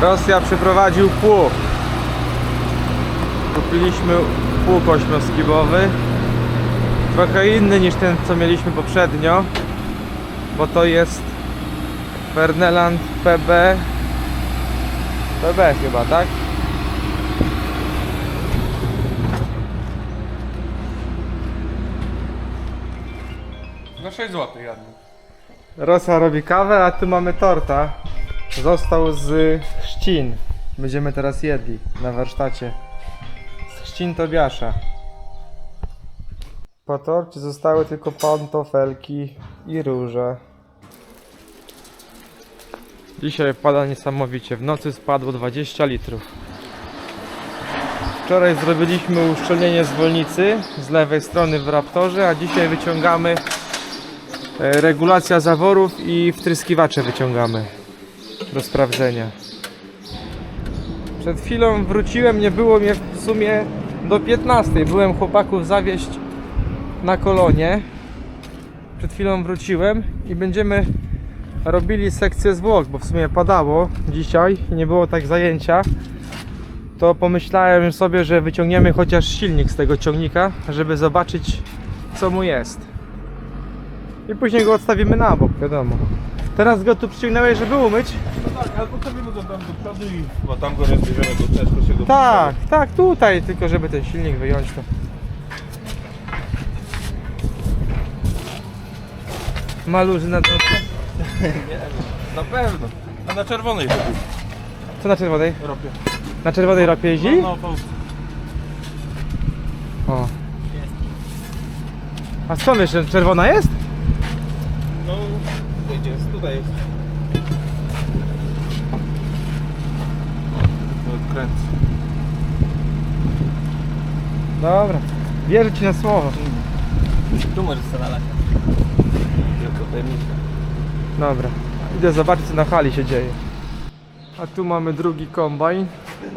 Rosja przyprowadził pług. Kupiliśmy pług ośmioskibowy. Trochę inny niż ten, co mieliśmy poprzednio. Bo to jest Ferneland PB. PB chyba, tak? Na 6 zł jadłem. Rosa robi kawę, a tu mamy torta. Został z chrzcin. Będziemy teraz jedli na warsztacie. Z chrzcin Tobiasza. Po torcie zostały tylko pantofelki i róże. Dzisiaj pada niesamowicie. W nocy spadło 20 litrów. Wczoraj zrobiliśmy uszczelnienie zwolnicy z lewej strony w Raptorze, a dzisiaj wyciągamy E, regulacja zaworów i wtryskiwacze wyciągamy do sprawdzenia. Przed chwilą wróciłem, nie było mnie w sumie do 15. Byłem chłopaków zawieść na kolonie. Przed chwilą wróciłem i będziemy robili sekcję zwłok, bo w sumie padało dzisiaj nie było tak zajęcia. To pomyślałem sobie, że wyciągniemy chociaż silnik z tego ciągnika, żeby zobaczyć co mu jest. I później go odstawimy na bok, wiadomo. Teraz go tu przyciągnąłeś, żeby umyć? No tak, ale postawimy go tam do przodu i chyba tam go rozbierzemy, bo ciężko się go Tak, tak, tutaj, tylko żeby ten silnik wyjąć to. Maluży na drodze. Nie, na pewno. A na czerwonej robię. Co na czerwonej? robię. Na czerwonej ropie jeździ? No, no, O. A skąd wiesz, że czerwona jest? Tutaj jest. Kręcę. Dobra, wierzę ci na słowo. Tu możesz sobie nalać. Tylko tajemnica. Dobra, idę zobaczyć co na hali się dzieje. A tu mamy drugi kombajn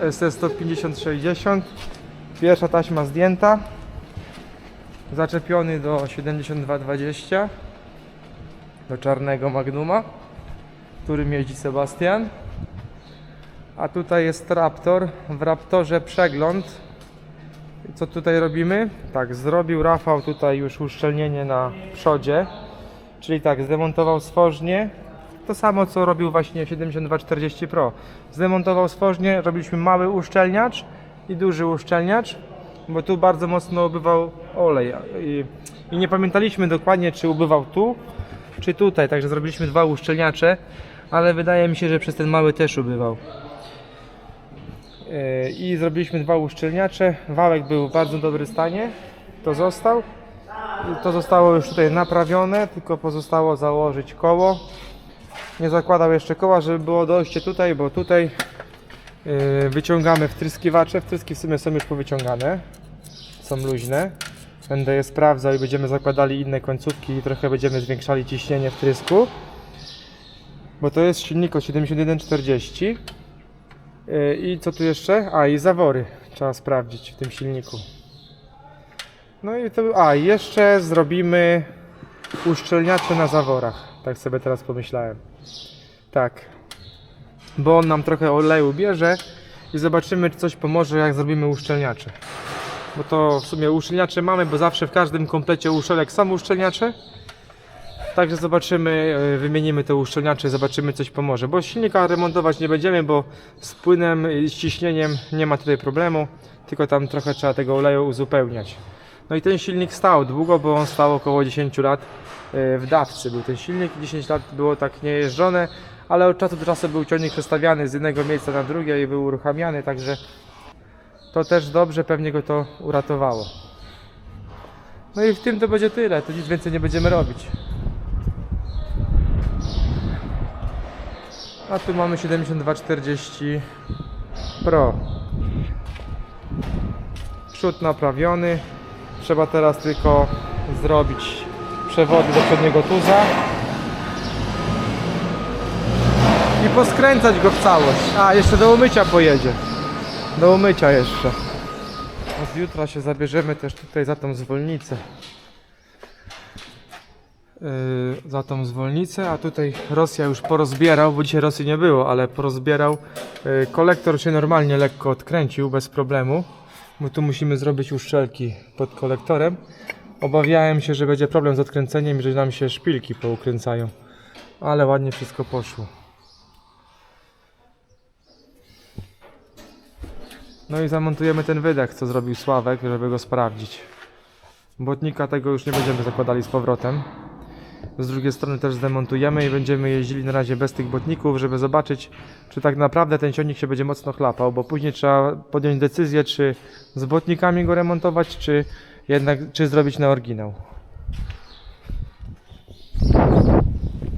SS150-60. Pierwsza taśma zdjęta. Zaczepiony do 7220 do czarnego Magnuma, którym jeździ Sebastian. A tutaj jest Raptor. W Raptorze przegląd. Co tutaj robimy? Tak, zrobił Rafał tutaj już uszczelnienie na przodzie. Czyli tak, zdemontował stworznie. To samo co robił właśnie 7240 Pro. Zdemontował stworznie, robiliśmy mały uszczelniacz i duży uszczelniacz, bo tu bardzo mocno ubywał olej. I, i nie pamiętaliśmy dokładnie, czy ubywał tu, czy tutaj. Także zrobiliśmy dwa uszczelniacze, ale wydaje mi się, że przez ten mały też ubywał. Yy, I zrobiliśmy dwa uszczelniacze. Wałek był w bardzo dobrym stanie. To został. To zostało już tutaj naprawione, tylko pozostało założyć koło. Nie zakładał jeszcze koła, żeby było dojście tutaj, bo tutaj yy, wyciągamy wtryskiwacze. Wtryski w sumie są już powyciągane. Są luźne. Będę je sprawdzał i będziemy zakładali inne końcówki i trochę będziemy zwiększali ciśnienie wtrysku. Bo to jest silnik o 7140. Yy, I co tu jeszcze? A i zawory trzeba sprawdzić w tym silniku. No i to. A, i jeszcze zrobimy uszczelniacze na zaworach. Tak sobie teraz pomyślałem. Tak. Bo on nam trochę oleju bierze i zobaczymy, czy coś pomoże, jak zrobimy uszczelniacze. Bo to w sumie uszczelniacze mamy, bo zawsze w każdym komplecie uszelek są uszczelniacze. Także zobaczymy, e, wymienimy te uszczelniacze, zobaczymy, coś pomoże. Bo silnika remontować nie będziemy, bo z płynem i z ciśnieniem nie ma tutaj problemu. Tylko tam trochę trzeba tego oleju uzupełniać. No i ten silnik stał długo, bo on stał około 10 lat e, w dawcy. Był ten silnik, 10 lat było tak niejeżdżone, ale od czasu do czasu był ciągnik przestawiany z jednego miejsca na drugie i był uruchamiany, także to też dobrze, pewnie go to uratowało. No i w tym to będzie tyle, to nic więcej nie będziemy robić. A tu mamy 7240 Pro. Przód naprawiony. Trzeba teraz tylko zrobić przewody do przedniego tuza i poskręcać go w całość. A, jeszcze do umycia pojedzie. Do umycia jeszcze. Od jutra się zabierzemy też tutaj za tą zwolnicę. yy, za tą zwolnicę, a tutaj Rosja już porozbierał, bo dzisiaj Rosji nie było, ale porozbierał. Yy, kolektor się normalnie lekko odkręcił, bez problemu. My tu musimy zrobić uszczelki pod kolektorem. Obawiałem się, że będzie problem z odkręceniem i że nam się szpilki poukręcają. Ale ładnie wszystko poszło. No i zamontujemy ten wydech, co zrobił Sławek, żeby go sprawdzić. Błotnika tego już nie będziemy zakładali z powrotem. Z drugiej strony też zdemontujemy i będziemy jeździli na razie bez tych błotników, żeby zobaczyć, czy tak naprawdę ten ciągnik się będzie mocno chlapał, bo później trzeba podjąć decyzję, czy z błotnikami go remontować, czy jednak, czy zrobić na oryginał.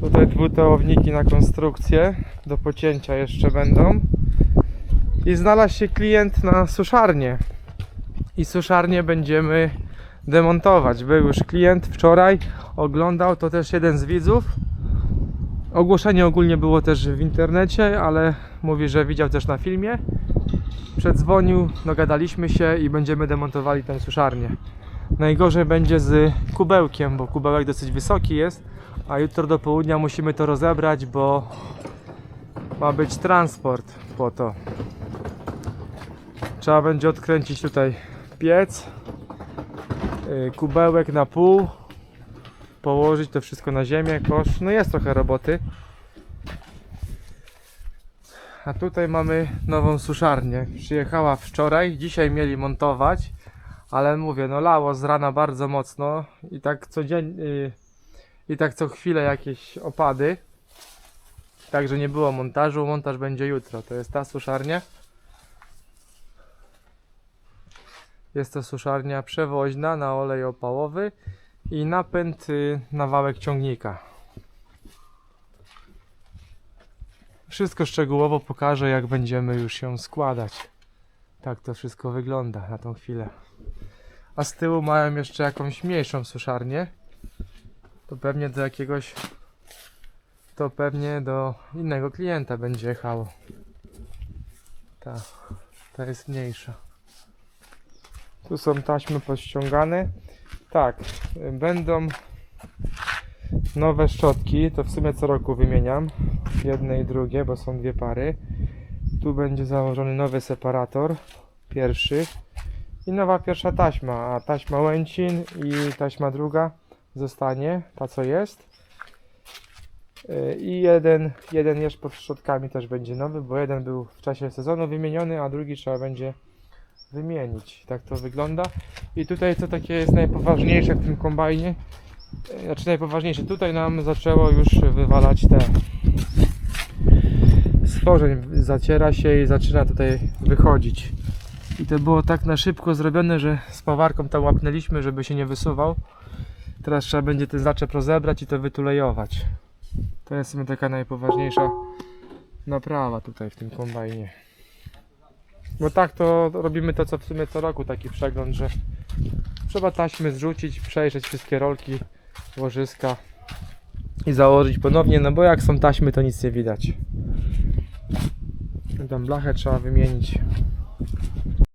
Tutaj dwutołowniki na konstrukcję, do pocięcia jeszcze będą. I znalazł się klient na suszarnię. I suszarnię będziemy demontować. Był już klient wczoraj, oglądał to też jeden z widzów. Ogłoszenie ogólnie było też w internecie, ale mówi, że widział też na filmie. Przedzwonił, dogadaliśmy się i będziemy demontowali tę suszarnię. Najgorzej będzie z kubełkiem, bo kubełek dosyć wysoki jest, a jutro do południa musimy to rozebrać, bo ma być transport po to. Trzeba będzie odkręcić tutaj piec, yy, kubełek na pół, położyć to wszystko na ziemię, kosz. No jest trochę roboty. A tutaj mamy nową suszarnię. Przyjechała wczoraj, dzisiaj mieli montować, ale mówię, no lało z rana bardzo mocno i tak codziennie, yy, i tak co chwilę jakieś opady. Także nie było montażu, montaż będzie jutro. To jest ta suszarnia. Jest to suszarnia przewoźna na olej opałowy i napęd y, na wałek ciągnika. Wszystko szczegółowo pokażę, jak będziemy już ją składać. Tak to wszystko wygląda na tą chwilę. A z tyłu mają jeszcze jakąś mniejszą suszarnię. To pewnie do jakiegoś. To pewnie do innego klienta będzie jechało. Ta, ta jest mniejsza. Tu są taśmy pościągane. Tak, będą nowe szczotki. To w sumie co roku wymieniam. Jedne i drugie, bo są dwie pary. Tu będzie założony nowy separator. Pierwszy. I nowa pierwsza taśma. A taśma łęcin i taśma druga zostanie. Ta co jest. I jeden, jeden jeszcze pod szczotkami też będzie nowy, bo jeden był w czasie sezonu wymieniony, a drugi trzeba będzie wymienić. Tak to wygląda. I tutaj co takie jest najpoważniejsze w tym kombajnie, e, znaczy najpoważniejsze, tutaj nam zaczęło już wywalać te stworzeń, zaciera się i zaczyna tutaj wychodzić. I to było tak na szybko zrobione, że z powarką tam łapnęliśmy, żeby się nie wysuwał. Teraz trzeba będzie ten zaczep rozebrać i to wytulejować. To jest taka najpoważniejsza naprawa tutaj w tym kombajnie. Bo tak to robimy to co w sumie co roku taki przegląd, że trzeba taśmy zrzucić, przejrzeć wszystkie rolki, łożyska i założyć ponownie, no bo jak są taśmy to nic nie widać. Tam blachę trzeba wymienić.